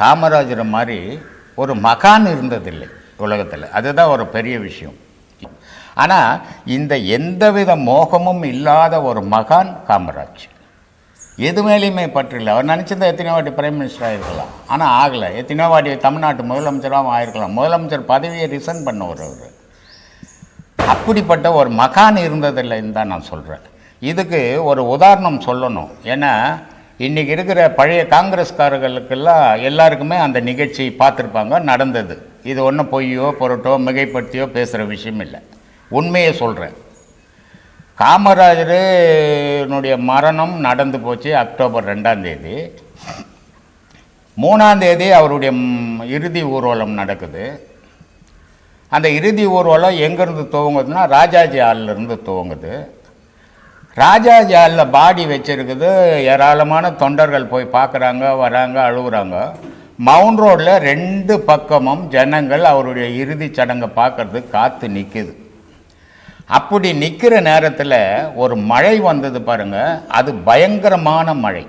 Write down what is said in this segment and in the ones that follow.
காமராஜர் மாதிரி ஒரு மகான் இருந்ததில்லை உலகத்தில். அதுதான் ஒரு பெரிய விஷயம். ஆனால் இந்த எந்தவித மோகமும் இல்லாத ஒரு மகான் காமராஜ். எது மேலேயுமே பற்றில்லை அவர் நினச்சிருந்தா எத்தனையோ வாட்டி பிரைம் மினிஸ்டர் ஆகிருக்கலாம் ஆனால் ஆகலை. எத்தனையோ வாட்டி தமிழ்நாட்டு முதலமைச்சராகவும் ஆயிருக்கலாம். முதலமைச்சர் பதவியை ரிசைன் பண்ணவர் அவர். அப்படிப்பட்ட ஒரு மகான் இருந்ததில்லைன்னு தான் நான் சொல்கிறேன் இதுக்கு ஒரு உதாரணம் சொல்லணும். ஏன்னா இன்றைக்கி இருக்கிற பழைய காங்கிரஸ்காரர்களுக்கெல்லாம் எல்லாருக்குமே அந்த நிகழ்ச்சி பார்த்துருப்பாங்க நடந்தது. இது ஒன்றும் பொய்யோ பொருட்டோ மிகைப்படுத்தியோ பேசுகிற விஷயம் இல்லை. உண்மையை சொல்கிறேன் காமராஜருனுடைய மரணம் நடந்து போச்சு அக்டோபர் ரெண்டாந்தேதி மூணாந்தேதி அவருடைய இறுதி ஊர்வலம் நடக்குது. அந்த இறுதி ஊர்வலம் எங்கேருந்து துவங்குதுன்னா ராஜாஜி ஹால்ல இருந்து துவங்குது. ராஜாஜி பாடி வச்சிருக்குது ஏராளமான தொண்டர்கள் போய் பார்க்குறாங்க வராங்க அழுகுறாங்க. மவுண்ட் ரோடில் ரெண்டு பக்கமும் ஜனங்கள் அவருடைய இறுதிச் சடங்கை பார்க்கறதுக்கு காத்து நிற்குது அப்படி நிற்கிற நேரத்தில் ஒரு மழை வந்தது பாருங்க அது பயங்கரமான மழை.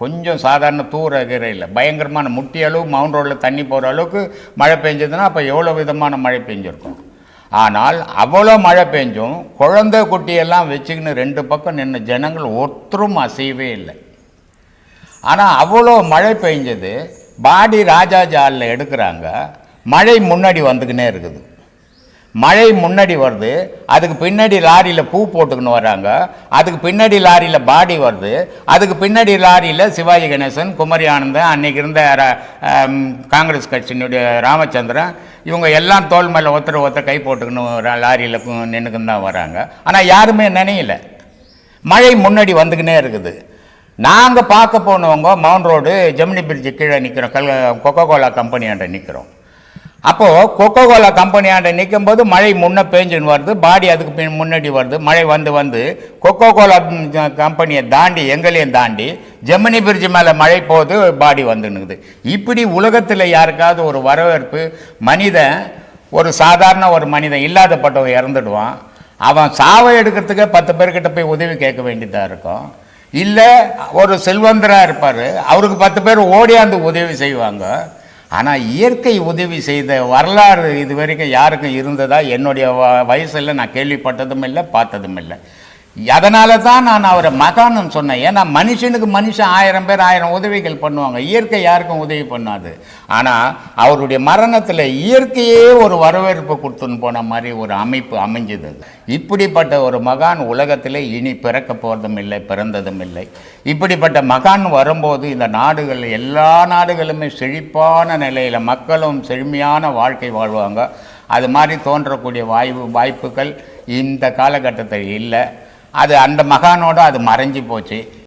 கொஞ்சம் சாதாரண தூர கீரை இல்லை பயங்கரமான முட்டி அளவு மவுண்ட் ரோடில் தண்ணி போகிற அளவுக்கு மழை பெஞ்சதுன்னா அப்போ எவ்வளோ விதமான மழை பெஞ்சிருக்கும்? ஆனால் அவ்வளோ மழை பெஞ்சும் குழந்தை குட்டியெல்லாம் வச்சுக்கின்னு ரெண்டு பக்கம் நின்று ஜனங்கள் ஒருத்தரும் அசையவே இல்லை. ஆனால் அவ்வளோ மழை பெஞ்சது பாடி ராஜா ஜாலில் எடுக்கிறாங்க மழை முன்னாடி வந்துக்கினே இருக்குது. மழை முன்னாடி வருது அதுக்கு பின்னாடி லாரியில் பூ போட்டுக்கின்னு வராங்க அதுக்கு பின்னாடி லாரியில் பாடி வருது அதுக்கு பின்னாடி லாரியில் சிவாஜி கணேசன் குமரி ஆனந்தன் அன்னைக்கு இருந்த காங்கிரஸ் கட்சியினுடைய ராமச்சந்திரன் இவங்க எல்லாம் தோல் மேலே ஒருத்தர் ஒருத்தர் கை போட்டுக்கின்னு லாரியில் நின்றுக்குன்னு தான் வராங்க. ஆனால் யாருமே நினையில. மழை முன்னாடி வந்துக்கினே இருக்குது. நாங்கள் பார்க்க போனவங்க மவுண்ட் ரோடு ஜெமினி பிரிட்ஜு கீழே நிற்கிறோம் கல் கொக்கோ கோலா கம்பெனியாண்ட நிற்கிறோம் அப்போது கொக்கோ கோலா கம்பெனியாண்ட நிற்கும் போது மழை முன்னே பேஞ்சுன்னு வருது பாடி அதுக்கு பின் முன்னாடி வருது மழை வந்து வந்து. கொக்கோ கோலா கம்பெனியை தாண்டி எங்களையும் தாண்டி ஜெமினி பிரிட்ஜ் மேலே மழை போகுது பாடி வந்துன்னுக்குது. இப்படி உலகத்தில் யாருக்காவது ஒரு வரவேற்பு மனிதன் ஒரு சாதாரண ஒரு மனிதன் இல்லாதப்பட்டவன் இறந்துடுவான். அவன் சாவை எடுக்கிறதுக்கே பத்து பேர்கிட்ட போய் உதவி கேட்க வேண்டியதாக இருக்கும். இல்லை ஒரு செல்வந்தராக இருப்பார் அவருக்கு பத்து பேர் ஓடியாந்து உதவி செய்வாங்க. ஆனால் இயற்கை உதவி செய்த வரலாறு இது வரைக்கும் யாருக்கும் இருந்ததா? என்னுடைய வ- நான் கேள்விப்பட்டதும் இல்லை பார்த்ததும் இல்லை. அதனால தான் நான் அவரை மகான்னு சொன்னேன். ஏன்னா மனுஷனுக்கு மனுஷன் ஆயிரம் பேர் ஆயிரம் உதவிகள் பண்ணுவாங்க. இயற்கை யாருக்கும் உதவி பண்ணாது. ஆனால் அவருடைய மரணத்தில் இயற்கையே ஒரு வரவேற்பு கொடுத்துன்னு போன மாதிரி ஒரு அமைப்பு அமைஞ்சது இப்படிப்பட்ட ஒரு மகான் உலகத்தில் இனி பிறக்க போகிறதும் இல்லை பிறந்ததும் இல்லை இப்படிப்பட்ட மகான் வரும்போது இந்த நாடுகள் எல்லா நாடுகளுமே செழிப்பான நிலையில் மக்களும் செழுமையான வாழ்க்கை வாழ்வாங்க. அது மாதிரி தோன்றக்கூடிய வாய்ப்பு வாய்ப்புகள் இந்த காலகட்டத்தில் இல்லை. அது அந்த மகானோட அது மறைஞ்சு போச்சு.